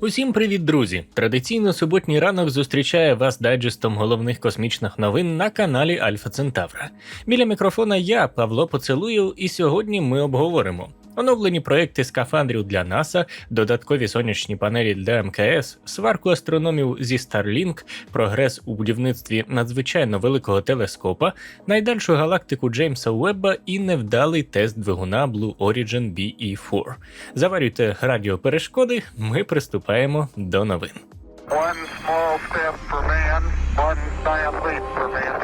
Усім привіт, друзі! Традиційно суботній ранок зустрічає вас дайджестом головних космічних новин на каналі Альфа Центавра. Біля мікрофона я, Павло Поцелуєв, і сьогодні ми обговоримо оновлені проекти скафандрів для НАСА, додаткові сонячні панелі для МКС, сварку астрономів зі Starlink, прогрес у будівництві надзвичайно великого телескопа, найдальшу галактику Джеймса Уебба і невдалий тест двигуна Blue Origin BE4. Заварюйте радіоперешкоди, ми приступаємо до новин. One small step for man, one giant leap for mankind.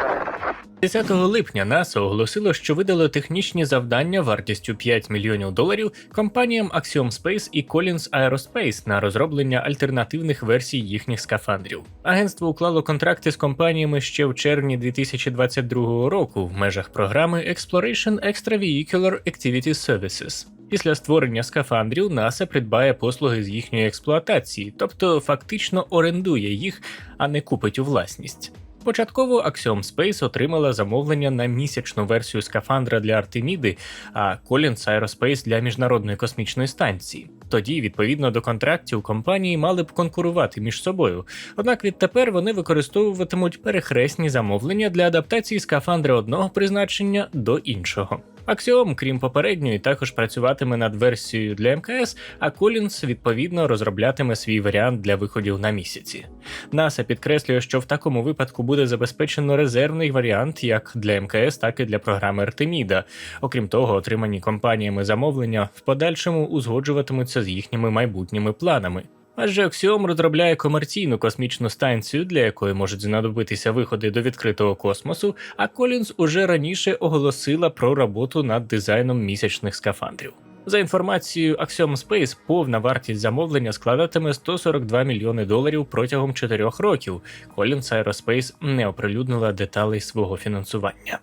10 липня НАСА оголосило, що видало технічні завдання вартістю 5 мільйонів доларів компаніям Axiom Space і Collins Aerospace на розроблення альтернативних версій їхніх скафандрів. Агентство уклало контракти з компаніями ще в червні 2022 року в межах програми Exploration Extravehicular Activity Services. Після створення скафандрів НАСА придбає послуги з їхньої експлуатації, тобто фактично орендує їх, а не купить у власність. Початково Axiom Space отримала замовлення на місячну версію скафандра для Артеміди, а Collins Aerospace для міжнародної космічної станції. Тоді, відповідно до контрактів, компанії мали б конкурувати між собою. Однак відтепер вони використовуватимуть перехресні замовлення для адаптації скафандра одного призначення до іншого. Axiom, крім попередньої, також працюватиме над версією для МКС, а Collins, відповідно розроблятиме свій варіант для виходів на місяці. НАСА підкреслює, що в такому випадку буде забезпечено резервний варіант як для МКС, так і для програми Артеміда. Окрім того, отримані компаніями замовлення в подальшому узгоджуватимуться з їхніми майбутніми планами. Адже Axiom розробляє комерційну космічну станцію, для якої можуть знадобитися виходи до відкритого космосу, а Collins уже раніше оголосила про роботу над дизайном місячних скафандрів. За інформацією Axiom Space, повна вартість замовлення складатиме 142 мільйони доларів протягом 4 років. Collins Aerospace не оприлюднила деталей свого фінансування.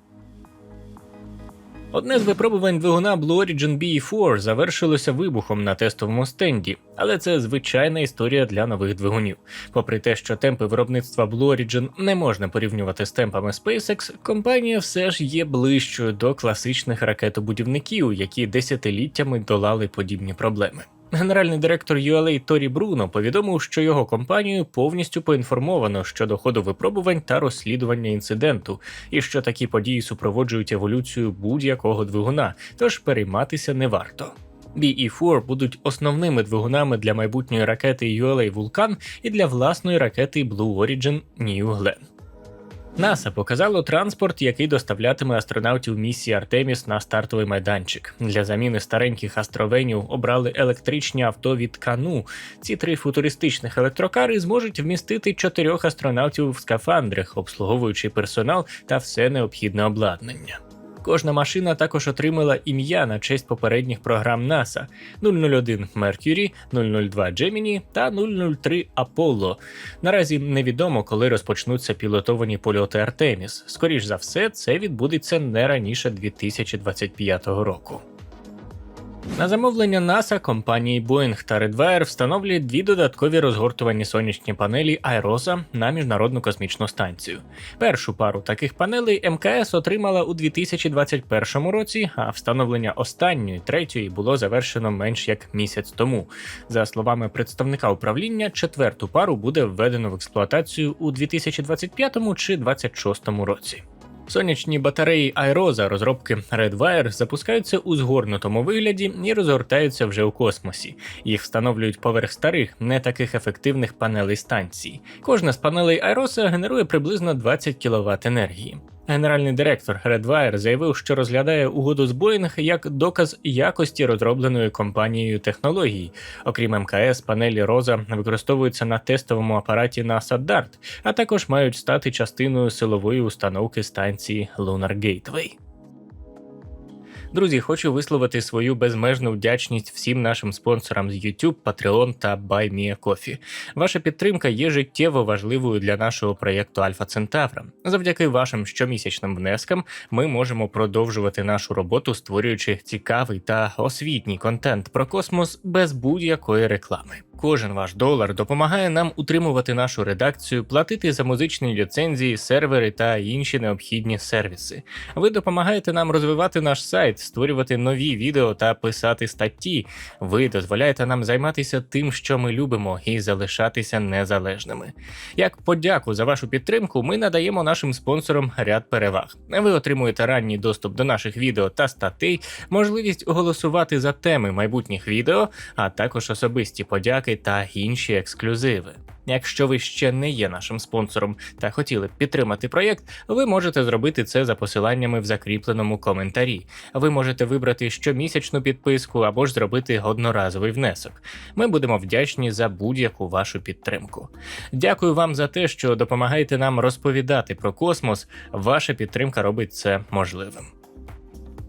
Одне з випробувань двигуна Blue Origin BE4 завершилося вибухом на тестовому стенді, але це звичайна історія для нових двигунів. Попри те, що темпи виробництва Blue Origin не можна порівнювати з темпами SpaceX, компанія все ж є ближчою до класичних ракетобудівників, які десятиліттями долали подібні проблеми. Генеральний директор ULA Торі Бруно повідомив, що його компанію повністю поінформовано щодо ходу випробувань та розслідування інциденту, і що такі події супроводжують еволюцію будь-якого двигуна, тож перейматися не варто. BE-4 будуть основними двигунами для майбутньої ракети ULA Vulcan і для власної ракети Blue Origin New Glenn. НАСА показало транспорт, який доставлятиме астронавтів місії Артеміс на стартовий майданчик. Для заміни стареньких астровенів обрали електричні авто від Кану. Ці три футуристичних електрокари зможуть вмістити чотирьох астронавтів в скафандрах, обслуговуючи персонал та все необхідне обладнання. Кожна машина також отримала ім'я на честь попередніх програм НАСА 001 Mercury, 002 Gemini та 003 Apollo. Наразі невідомо, коли розпочнуться пілотовані польоти Артеміс. Скоріш за все, це відбудеться не раніше 2025 року. На замовлення НАСА компанії Boeing та Redwire встановлюють дві додаткові розгортувані сонячні панелі Айроса на міжнародну космічну станцію. Першу пару таких панелей МКС отримала у 2021 році, а встановлення останньої третьої було завершено менш як місяць тому. За словами представника управління, четверту пару буде введено в експлуатацію у 2025 чи 2026 році. Сонячні батареї Айроза розробки Redwire запускаються у згорнутому вигляді і розгортаються вже у космосі. Їх встановлюють поверх старих, не таких ефективних панелей станції. Кожна з панелей Айроса генерує приблизно 20 кВт енергії. Генеральний директор Redwire заявив, що розглядає угоду з Boeing як доказ якості розробленої компанією технології. Окрім МКС, панелі Роза використовуються на тестовому апараті NASA DART, а також мають стати частиною силової установки станції Lunar Gateway. Друзі, хочу висловити свою безмежну вдячність всім нашим спонсорам з YouTube, Patreon та BuyMeACoffee. Ваша підтримка є життєво важливою для нашого проєкту Альфа Центавра. Завдяки вашим щомісячним внескам ми можемо продовжувати нашу роботу, створюючи цікавий та освітній контент про космос без будь-якої реклами. Кожен ваш долар допомагає нам утримувати нашу редакцію, платити за музичні ліцензії, сервери та інші необхідні сервіси. Ви допомагаєте нам розвивати наш сайт, створювати нові відео та писати статті. Ви дозволяєте нам займатися тим, що ми любимо, і залишатися незалежними. Як подяку за вашу підтримку, ми надаємо нашим спонсорам ряд переваг. Ви отримуєте ранній доступ до наших відео та статей, можливість голосувати за теми майбутніх відео, а також особисті подяки та інші ексклюзиви. Якщо ви ще не є нашим спонсором та хотіли б підтримати проєкт, ви можете зробити це за посиланнями в закріпленому коментарі. Ви можете вибрати щомісячну підписку або ж зробити одноразовий внесок. Ми будемо вдячні за будь-яку вашу підтримку. Дякую вам за те, що допомагаєте нам розповідати про космос. Ваша підтримка робить це можливим.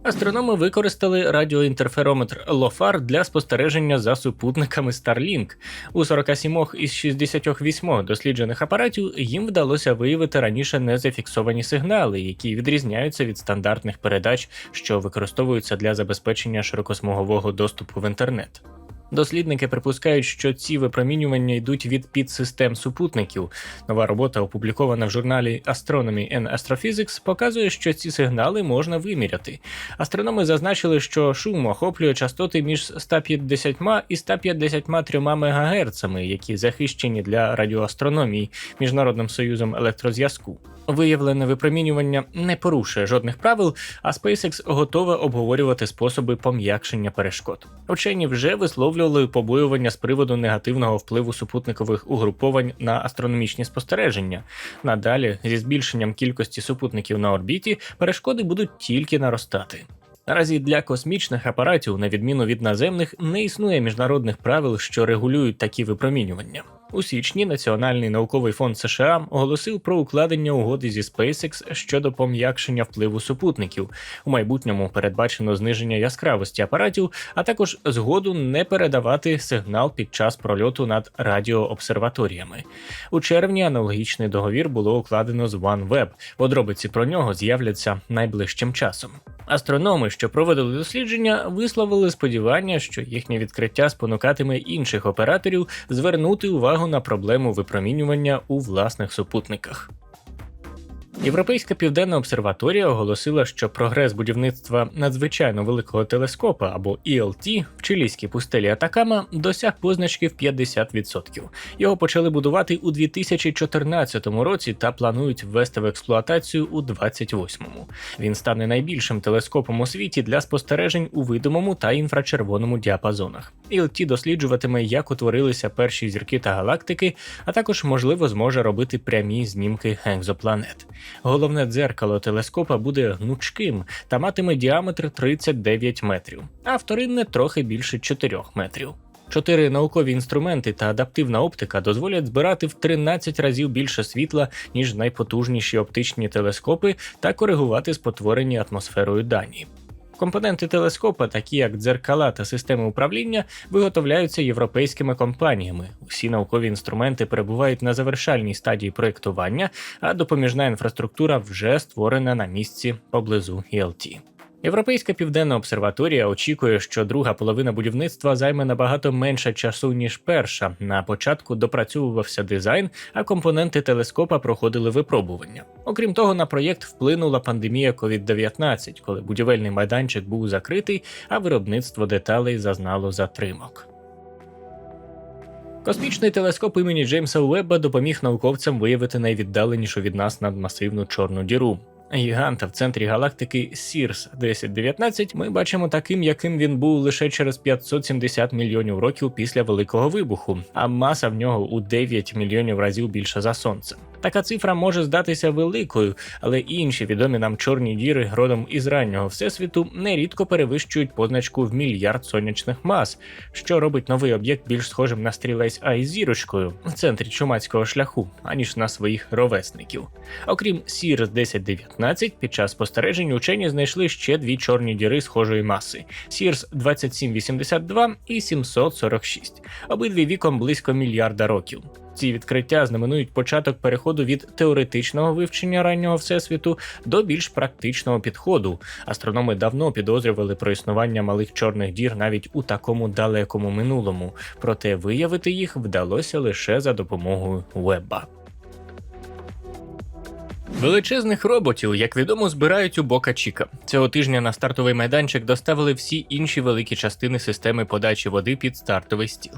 Астрономи використали радіоінтерферометр LOFAR для спостереження за супутниками Starlink. У 47 із 68 досліджених апаратів їм вдалося виявити раніше незафіксовані сигнали, які відрізняються від стандартних передач, що використовуються для забезпечення широкосмугового доступу в інтернет. Дослідники припускають, що ці випромінювання йдуть від підсистем супутників. Нова робота, опублікована в журналі Astronomy and Astrophysics, показує, що ці сигнали можна виміряти. Астрономи зазначили, що шум охоплює частоти між 150 і 153 МГц, які захищені для радіоастрономії Міжнародним союзом електрозв'язку. Виявлене випромінювання не порушує жодних правил, а SpaceX готова обговорювати способи пом'якшення перешкод. Вчені вже висловлювали побоювання з приводу негативного впливу супутникових угруповань на астрономічні спостереження. Надалі, зі збільшенням кількості супутників на орбіті, перешкоди будуть тільки наростати. Наразі для космічних апаратів, на відміну від наземних, не існує міжнародних правил, що регулюють такі випромінювання. У січні Національний науковий фонд США оголосив про укладення угоди зі SpaceX щодо пом'якшення впливу супутників. У майбутньому передбачено зниження яскравості апаратів, а також згоду не передавати сигнал під час прольоту над радіообсерваторіями. У червні аналогічний договір було укладено з OneWeb. Подробиці про нього з'являться найближчим часом. Астрономи, що проводили дослідження, висловили сподівання, що їхнє відкриття спонукатиме інших операторів звернути увагу на проблему випромінювання у власних супутниках. Європейська південна обсерваторія оголосила, що прогрес будівництва надзвичайно великого телескопа або ELT в чилійській пустелі Атакама досяг позначки в 50%. Його почали будувати у 2014 році та планують ввести в експлуатацію у 2028-му. Він стане найбільшим телескопом у світі для спостережень у видимому та інфрачервоному діапазонах. ELT досліджуватиме, як утворилися перші зірки та галактики, а також можливо зможе робити прямі знімки екзопланет. Головне дзеркало телескопа буде гнучким та матиме діаметр 39 метрів, а вторинне трохи більше 4 метрів. Чотири наукові інструменти та адаптивна оптика дозволять збирати в 13 разів більше світла, ніж найпотужніші оптичні телескопи, та коригувати спотворені атмосферою дані. Компоненти телескопа, такі як дзеркала та системи управління, виготовляються європейськими компаніями. Усі наукові інструменти перебувають на завершальній стадії проєктування, а допоміжна інфраструктура вже створена на місці поблизу ELT. Європейська південна обсерваторія очікує, що друга половина будівництва займе набагато менше часу ніж перша. На початку допрацьовувався дизайн, а компоненти телескопа проходили випробування. Окрім того, на проєкт вплинула пандемія COVID-19, коли будівельний майданчик був закритий, а виробництво деталей зазнало затримок. Космічний телескоп імені Джеймса Уебба допоміг науковцям виявити найвіддаленішу від нас надмасивну чорну діру. Гіганта в центрі галактики Сірс 1019 ми бачимо таким, яким він був лише через 570 мільйонів років після Великого вибуху, а маса в нього у 9 мільйонів разів більша за сонце. Така цифра може здатися великою, але інші відомі нам чорні діри родом із раннього всесвіту нерідко перевищують позначку в мільярд сонячних мас, що робить новий об'єкт більш схожим на стрілець Ай зірочкою в центрі чумацького шляху, аніж на своїх ровесників. Окрім Сірс 1019, під час спостережень учені знайшли ще дві чорні діри схожої маси: Сірс 2782 і 746, обидві віком близько мільярда років. Ці відкриття знаменують початок переходу від теоретичного вивчення раннього всесвіту до більш практичного підходу. Астрономи давно підозрювали про існування малих чорних дір навіть у такому далекому минулому, проте виявити їх вдалося лише за допомогою Вебба. Величезних роботів, як відомо, збирають у Бока Чіка. Цього тижня на стартовий майданчик доставили всі інші великі частини системи подачі води під стартовий стіл.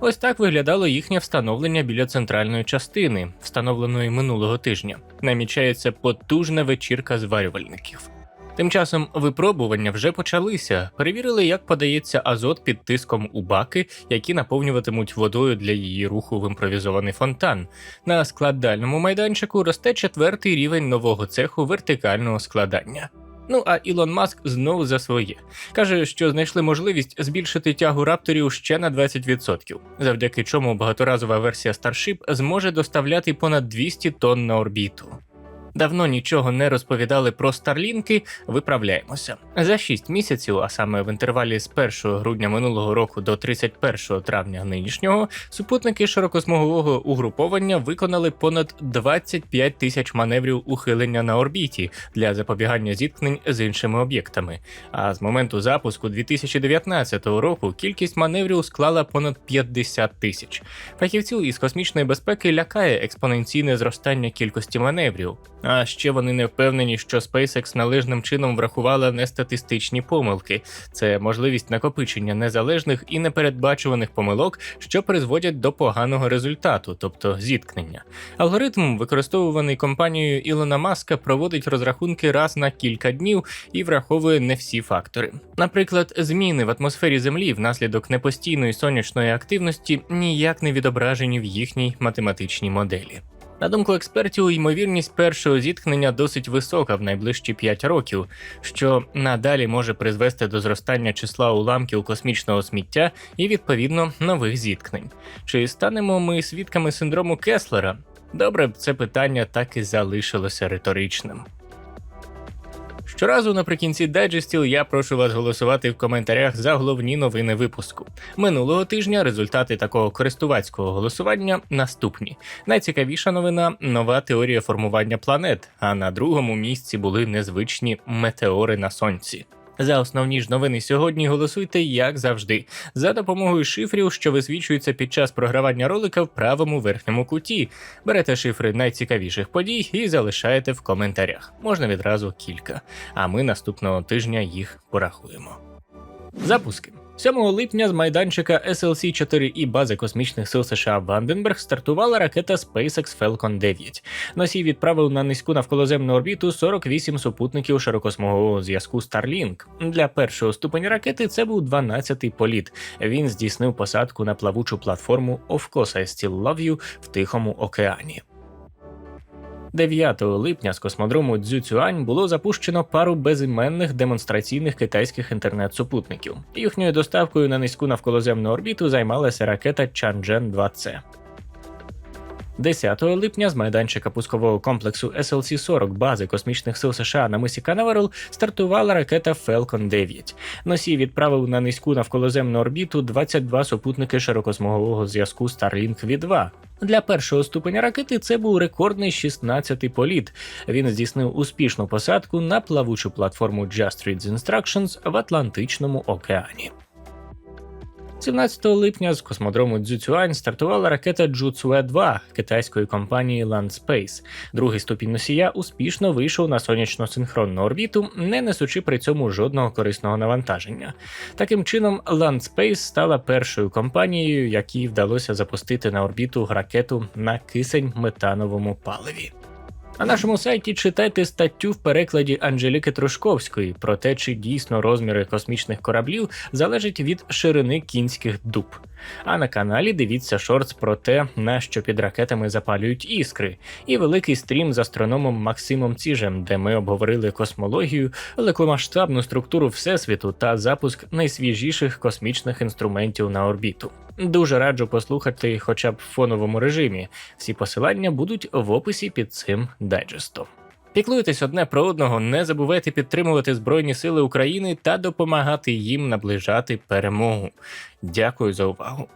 Ось так виглядало їхнє встановлення біля центральної частини, встановленої минулого тижня. Намічається потужна вечірка зварювальників. Тим часом випробування вже почалися. Перевірили, як подається азот під тиском у баки, які наповнюватимуть водою для її руху в імпровізований фонтан. На складальному майданчику росте четвертий рівень нового цеху вертикального складання. Ну а Ілон Маск знову за своє каже, що знайшли можливість збільшити тягу рапторів ще на 20%, завдяки чому багаторазова версія Starship зможе доставляти понад 200 тонн на орбіту. Давно нічого не розповідали про старлінки, виправляємося. За 6 місяців, а саме в інтервалі з 1 грудня минулого року до 31 травня нинішнього, супутники широкосмугового угруповання виконали понад 25 тисяч маневрів ухилення на орбіті для запобігання зіткнень з іншими об'єктами. А з моменту запуску 2019 року кількість маневрів склала понад 50 тисяч. Фахівців із космічної безпеки лякає експоненційне зростання кількості маневрів. А ще вони не впевнені, що SpaceX належним чином врахувала нестатистичні помилки. Це можливість накопичення незалежних і непередбачуваних помилок, що призводять до поганого результату, тобто зіткнення. Алгоритм, використовуваний компанією Ілона Маска, проводить розрахунки раз на кілька днів і враховує не всі фактори. Наприклад, зміни в атмосфері Землі внаслідок непостійної сонячної активності ніяк не відображені в їхній математичній моделі. На думку експертів, ймовірність першого зіткнення досить висока в найближчі 5 років, що надалі може призвести до зростання числа уламків космічного сміття і відповідно нових зіткнень. Чи станемо ми свідками синдрому Кеслера? Добре, це питання так і залишилося риторичним. Щоразу наприкінці дайджестів я прошу вас голосувати в коментарях за головні новини випуску. Минулого тижня результати такого користувацького голосування наступні. Найцікавіша новина нова теорія формування планет. А на другому місці були незвичні метеори на сонці. За основні ж новини сьогодні голосуйте, як завжди, за допомогою шифрів, що висвічуються під час програвання ролика в правому верхньому куті. Берете шифри найцікавіших подій і залишаєте в коментарях. Можна відразу кілька. А ми наступного тижня їх порахуємо. Запуски. 7 липня з майданчика SLC 4 і бази космічних сил США Ванденберг стартувала ракета SpaceX Falcon 9. Носій відправив на низьку навколоземну орбіту 48 супутників широкосмугового зв'язку Starlink. Для першого ступеня ракети це був 12-й політ. Він здійснив посадку на плавучу платформу Of course I Still Love You в Тихому океані. 9 липня з космодрому Цзюцюань було запущено пару безіменних демонстраційних китайських інтернет-супутників. Їхньою доставкою на низьку навколоземну орбіту займалася ракета Чанчжен 2C. 10 липня з майданчика пускового комплексу SLC-40 бази космічних сил США на мисі Канаверал стартувала ракета Falcon 9. Носій відправив на низьку навколоземну орбіту 22 супутники широкосмугового зв'язку Starlink V2. Для першого ступеня ракети це був рекордний 16-й політ. Він здійснив успішну посадку на плавучу платформу Just Read Instructions в Атлантичному океані. 17 липня з космодрому Цзюцюань стартувала ракета Джуцуе 2 китайської компанії Landspace. Другий ступінь носія успішно вийшов на сонячно-синхронну орбіту, не несучи при цьому жодного корисного навантаження. Таким чином, Landspace стала першою компанією, якій вдалося запустити на орбіту ракету на кисень метановому паливі. На нашому сайті читайте статтю в перекладі Анжеліки Трушковської про те, чи дійсно розміри космічних кораблів залежать від ширини кінських дуб. А на каналі дивіться шортс про те, на що під ракетами запалюють іскри, і великий стрім з астрономом Максимом Ціжем, де ми обговорили космологію, великомасштабну структуру всесвіту та запуск найсвіжіших космічних інструментів на орбіту. Дуже раджу послухати хоча б в фоновому режимі. Всі посилання будуть в описі під цим дайджестом. Піклуйтесь одне про одного, не забувайте підтримувати Збройні Сили України та допомагати їм наближати перемогу. Дякую за увагу.